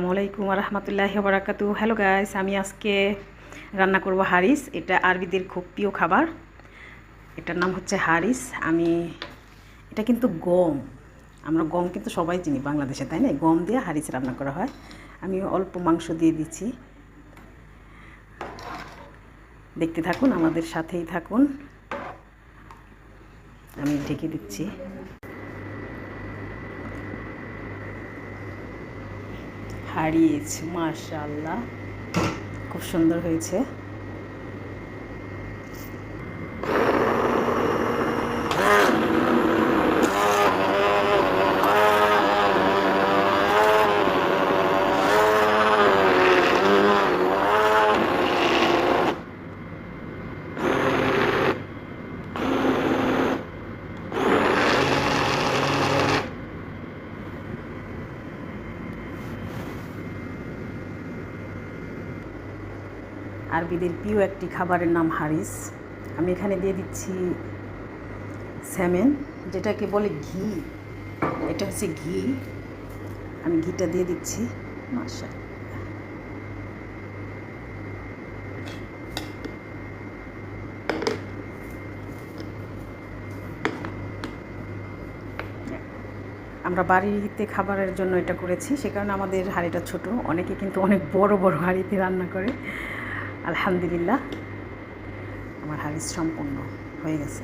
আসসালামু আলাইকুম রহমতুল্লাহ বারাকাতু হ্যালো গাইস আমি আজকে রান্না করব হারিস। এটা আরবিদের খুব প্রিয় খাবার। এটার নাম হচ্ছে হারিস। আমি, এটা কিন্তু গম। আমরা গম কিন্তু সবাই চিনি বাংলাদেশে, তাই না? গম দিয়ে হারিস রান্না করা হয়। আমি অল্প মাংস দিয়ে দিচ্ছি। দেখতে থাকুন, আমাদের সাথেই থাকুন। আমি ঢেকে দিচ্ছি। হারিয়েছি মাশাল্লাহ খুব সুন্দর হয়েছে। আরবিদের প্রিয় একটি খাবারের নাম হারিস। আমি এখানে দিয়ে দিচ্ছি স্যামেন, যেটাকে বলে ঘি। এটা হচ্ছে ঘি। আমি ঘিটা দিয়ে দিচ্ছি। মাসা আমরা বাড়িতে খাবারের জন্য এটা করেছি, সে কারণে আমাদের হাঁড়িটা ছোট। অনেকে কিন্তু অনেক বড় বড় হাঁড়িতে রান্না করে। আলহামদুলিল্লাহ আমার হারিস সম্পূর্ণ হয়ে গেছে।